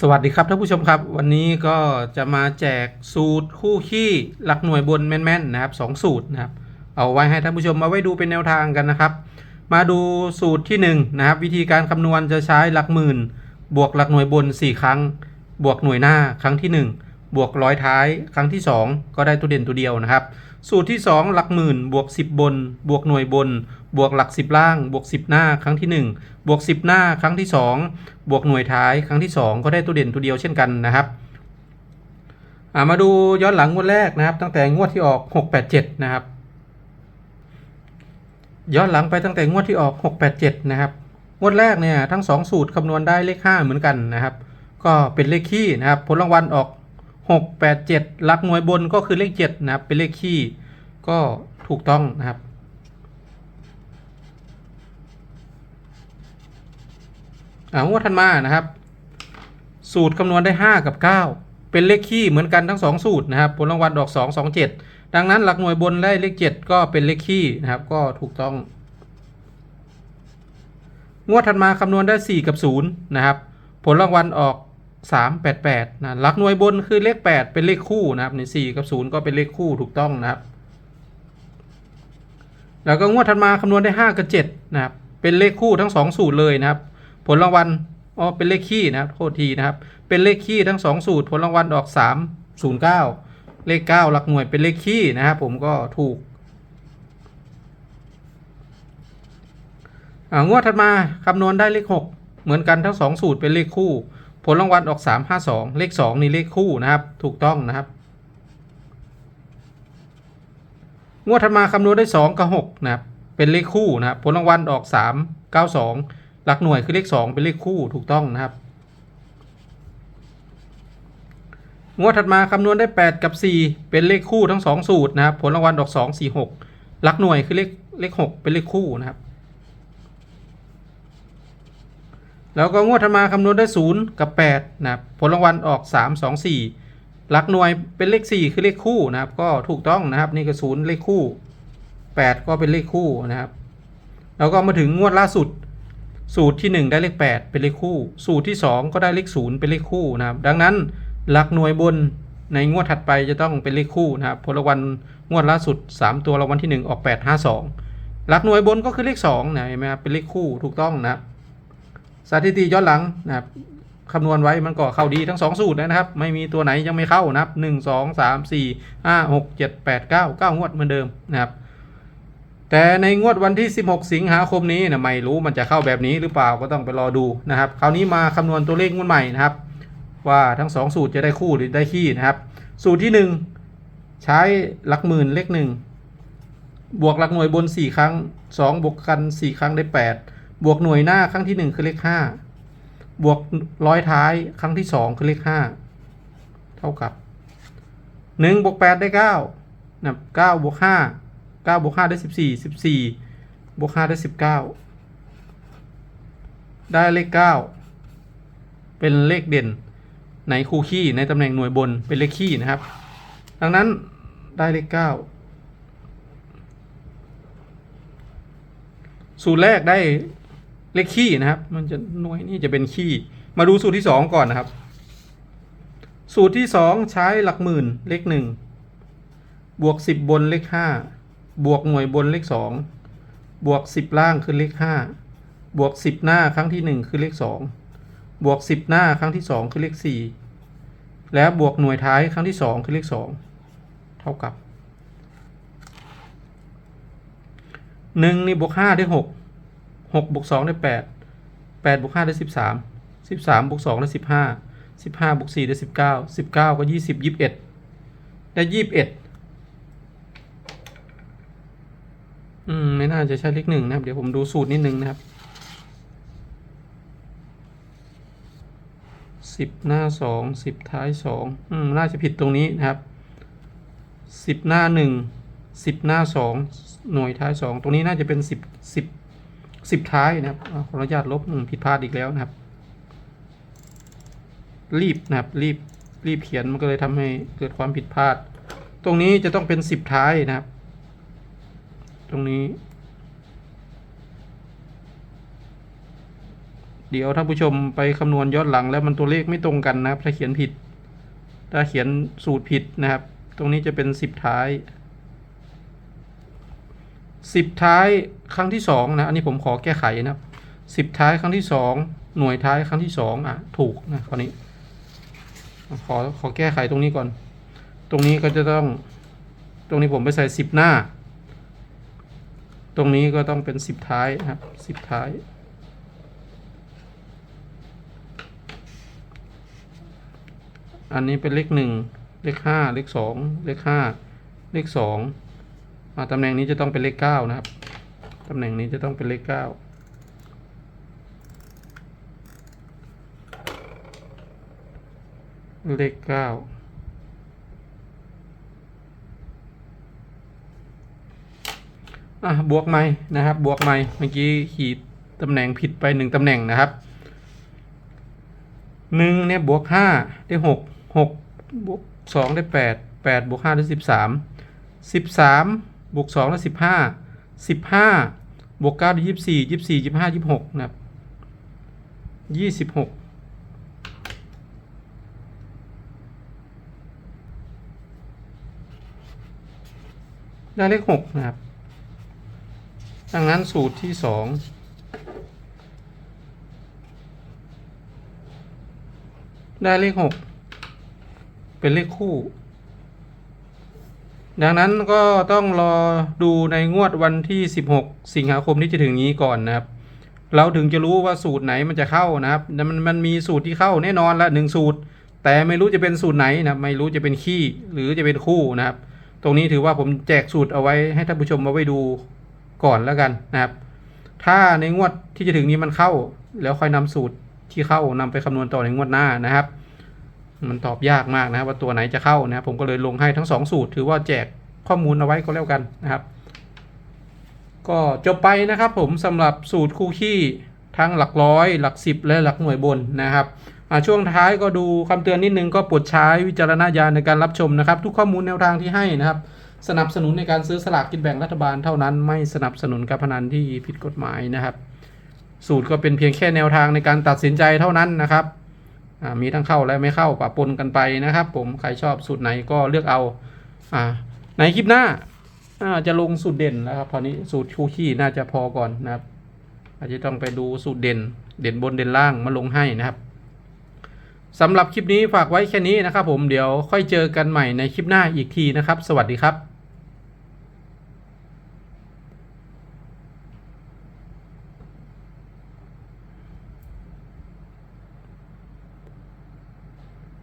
สวัสดีครับท่านผู้ชมครับ วันนี้ก็จะมาแจกสูตรคู่ขี้หลักหน่วยบนแม่นๆนะครับสองสูตรนะครับ เอาไว้ให้ท่านผู้ชมมาไว้ดูเป็นแนวทางกันนะครับ มาดูสูตรที่1นะครับวิธีการคำนวณจะใช้หลักหมื่น บวกหลักหน่วยบน 4 ครั้ง บวกหน่วยหน้าครั้งที่ 1 บวกร้อยท้ายครั้งที่ 2 ก็ได้ตัวเด่นตัวเดียวนะครับ สูตรที่ 2 หลักหมื่นบวก 10 บน บวกหน่วยบน บวกหลัก 10 ล่าง บวก 10 หน้าครั้งที่ 1 บวก 10 หน้าครั้งที่ 2 บวกหน่วยท้ายครั้งที่ 2 ก็ได้ตัวเด่นตัวเดียวเช่นกันนะครับามาดูย้อนหลังงวดแรกนะครับ ตั้งแต่งวดที่ออก 687 นะครับ ย้อนหลังไปตั้งแต่งวดที่ออก 687 นะครับ งวดแรกเนี่ยทั้ง 2 สูตรคำนวณได้เลข 5 เหมือนกันนะครับ ก็เป็นเลขคี่นะครับ ผลรางวัลออก687หลักหน่วยบนก็คือเลข 7 นะครับ เป็นเลขคี่ ก็ถูกต้องนะครับอ่างวดถัดมานะครับ สูตรคำนวณได้ 5 กับ 9 เป็นเลขคี่เหมือนกันทั้ง 2 สูตรนะครับ ผลรางวัลออก 2 2 7 ดังนั้นหลักหน่วยบนได้เลข 7 ก็เป็นเลขคี่นะครับ ก็ถูกต้อง งวดถัดมาคำนวณได้ 4 กับ 0 นะครับ ผลรางวัลออก3 8 8นะหลักหน่วยบนคือเลข 8 เป็นเลขคู่นะครับใน4กับ 0 ก็เป็นเลขคู่ถูกต้องนะครับ แล้วก็งวดถัดมาคำนวณได้ 5 กับ 7 นะครับ เป็นเลขคู่ทั้ง 2 สูตรเลยนะครับ ผลรางวัลอ๋อเป็นเลขคี่นะครับโทษทีนะครับ เป็นเลขคี่ทั้ง 2 สูตร ผลรางวัลออก 3 0 9 เลข 9 หลักหน่วยเป็นเลขคี่นะครับผมก็ถูกอ่างวดถัดมาคำนวณได้เลข 6 เหมือนกันทั้ง 2 สูตรเป็นเลขคู่ ผลรางวัลออก 3 5 2 เลข 2 นี่เลขคู่นะครับ ถูกต้องนะครับ งวดถัดมาคำนวณได้ 2 กับ6นะครับ เป็นเลขคู่นะครับ ผลรางวัลออก 3 9 2 หลักหน่วยคือเลข 2 เป็นเลขคู่ถูกต้องนะครับ งวดถัดมาคำนวณได้ 8 กับ 4 เป็นเลขคู่ทั้ง 2 สูตรนะครับ ผลรางวัลออก 2 4 6 หลักหน่วยคือเลขเลข 6 เป็นเลขคู่นะครับ แล้วก็งวดถัดมาคำนวณได้ 0 กับ8นะครับ ผลรางวัลออก 3 2 4 หลักหน่วยเป็นเลข 4 คือเลขคู่นะครับ ก็ถูกต้องนะครับนี่ก็0เลขคู่ 8 ก็เป็นเลขคู่นะครับ แล้วก็มาถึงงวดล่าสุด สูตรที่ 1 ได้เลข 8 เป็นเลขคู่ สูตรที่ 2 ก็ได้เลข0เป็นเลขคู่นะครับ ดังนั้นหลักหน่วยบนในงวดถัดไปจะต้องเป็นเลขคู่นะครับผลรางวัลงวดล่าสุด 3 ตัวรางวัลที่ 1 ออก 8 5 2 หลักหน่วยบนก็คือเลข2นะเห็นไหมครับเป็นเลขคู่ถูกต้องนะครับสถิติย้อนหลังนะครับ คำนวณไว้มันก็เข้าดีทั้ง 2 สูตรนะครับ ไม่มีตัวไหนยังไม่เข้านะครับ 1 2 3 4 5 6 7 8 9 9 งวดเหมือนเดิมนะครับ แต่ในงวดวันที่ 16 สิงหาคมนี้นะไม่รู้มันจะเข้าแบบนี้หรือเปล่าก็ต้องไปรอดูนะครับ คราวนี้มาคำนวณตัวเลขงวดใหม่นะครับ ว่าทั้ง 2 สูตรจะได้คู่หรือได้ขี้นะครับ สูตรที่ 1 ใช้หลักหมื่นเลขหนึ่งบวกหลักหน่วยบน 4 ครั้ง 2 บวกกัน 4 ครั้งได้ 8 บวกหน่วยหน้าครั้งที่ 1 คือเลข5 บวกร้อยท้ายครั้งที่2คือเลข5เท่ากับ1บวก8ได้9นะครับ9บวก5 9บวก5ได้14 14บวก5ได้19ได้เลข9เป็นเลขเด่นในคู่ขี้ในตำแหน่งหน่วยบนเป็นเลขขี้นะครับ ดังนั้นได้เลข9สูตรแรกได้ เลขขี้นะครับ มันจะหน่วยนี่จะเป็นขี้ มาดูสูตรที่ 2 ก่อนนะครับ สูตรที่ 2 ใช้หลักหมื่นเลข1บวก 10 บนเลข5บวกหน่วยบนเลข 2 บวก 10 ล่างคือเลข 5 บวก 10 หน้าครั้งที่ 1 คือเลข 2 บวก 10 หน้าครั้งที่ 2 คือเลข 4 และบวกหน่วยท้ายครั้งที่ 2 คือเลข 2 เท่ากับ 1 นี่บวก5ได้6 6บวก2ได้8 8บวก5ได้13 13บวก2ได้15 15บวก4ได้19 19ก็20 21ได้21อืม ไม่น่าจะใช่เลขหนึ่งนะครับ เดี๋ยวผมดูสูตรนิดนึงนะครับสิบหน้าสองสิบท้ายสองอืม น่าจะผิดตรงนี้นะครับสิบหน้าหนึ่งสิบหน้าสองหน่วยท้ายสองตรงนี้น่าจะเป็นสิบสิบ สิบท้ายนะครับขออนุญาตลบผิดพลาดอีกแล้วนะครับ รีบนะครับรีบรีบเขียนมันก็เลยทำให้เกิดความผิดพลาด ตรงนี้จะต้องเป็นสิบท้ายนะครับ ตรงนี้ เดี๋ยวท่านผู้ชมไปคำนวณย้อนหลัง แล้วมันตัวเลขไม่ตรงกันนะครับ ถ้าเขียนผิด ถ้าเขียนสูตรผิดนะครับ ตรงนี้จะเป็นสิบท้าย สิบท้ายครั้งที่สองนะอันนี้ผมขอแก้ไขนะครับสิบท้ายครั้งที่สองหน่วยท้ายครั้งที่สองอะถูกนะคราวนี้ ขอขอแก้ไขตรงนี้ก่อน ตรงนี้ก็จะต้อง ตรงนี้ผมไปใส่สิบหน้า ตรงนี้ก็ต้องเป็นสิบท้ายครับสิบท้ายอันนี้เป็นเลขหนึ่งเลขห้าเลขสองเลขห้าเลขสอง ตำแหน่งนี้จะต้องเป็นเลขเก้านะครับ ตำแหน่งนี้จะต้องเป็นเลขเก้าเลขเก้าอะบวกใหม่นะครับ บวกใหม่เมื่อกี้ขีดตำแหน่งผิดไปหนึ่งตำแหน่งนะครับหนึ่งเนี่ยบวกห้าได้หกหกบวกสองได้แปดแปดบวกห้าได้สิบสามสิบสาม บวกสองได้สิบห้าสิบห้าบวกเก้าได้ยี่สิบสี่ยี่สิบสี่ยี่สิบห้ายี่สิบหกนะครับยี่สิบหกได้เลขหกนะครับ ดังนั้นสูตรที่สองได้เลขหกเป็นเลขคู่ ดังนั้นก็ต้องรอดูในงวดวันที่ 16 สิงหาคมที่จะถึงนี้ก่อนนะครับ เราถึงจะรู้ว่าสูตรไหนมันจะเข้านะครับมันมันมีสูตรที่เข้าแน่นอนละหนึ่งสูตร แต่ไม่รู้จะเป็นสูตรไหนนะไม่รู้จะเป็นขี้หรือจะเป็นคู่นะครับ ตรงนี้ถือว่าผมแจกสูตรเอาไว้ให้ท่านผู้ชมมาไว้ดูก่อนแล้วกันนะครับ ถ้าในงวดที่จะถึงนี้มันเข้า แล้วค่อยนำสูตรที่เข้านำไปคำนวณต่อในงวดหน้านะครับ มันตอบยากมากนะครับว่าตัวไหนจะเข้านะครับผมก็เลยลงให้ทั้งสองสูตร ถือว่าแจกข้อมูลเอาไว้ก็แล้วกันนะครับ ก็จบไปนะครับผมสำหรับสูตรคู่ขี้ทั้งหลักร้อย หลักสิบและหลักหน่วยบนนะครับอ่าช่วงท้ายก็ดูคำเตือนนิดนึงก็โปรดใช้วิจารณญาณในการรับชมนะครับ ทุกข้อมูลแนวทางที่ให้นะครับ สนับสนุนในการซื้อสลากกินแบ่งรัฐบาลเท่านั้นไม่สนับสนุนการพนันที่ผิดกฎหมายนะครับ สูตรก็เป็นเพียงแค่แนวทางในการตัดสินใจเท่านั้นนะครับ มีทั้งเข้าและไม่เข้าปะปนกันไปนะครับ ผมใครชอบสูตรไหนก็เลือกเอาอในคลิปหน้าาจะลงสูตรเด่นแล้วครับตอนนี้สูตรคูขี้น่าจะพอก่อนนะครับ อาจจะต้องไปดูสูตรเด่น เด่นบนเด่นล่างมาลงให้นะครับสำหรับคลิปนี้ฝากไว้แค่นี้นะครับ ผมเดี๋ยวค่อยเจอกันใหม่ในคลิปหน้าอีกทีนะครับ สวัสดีครับ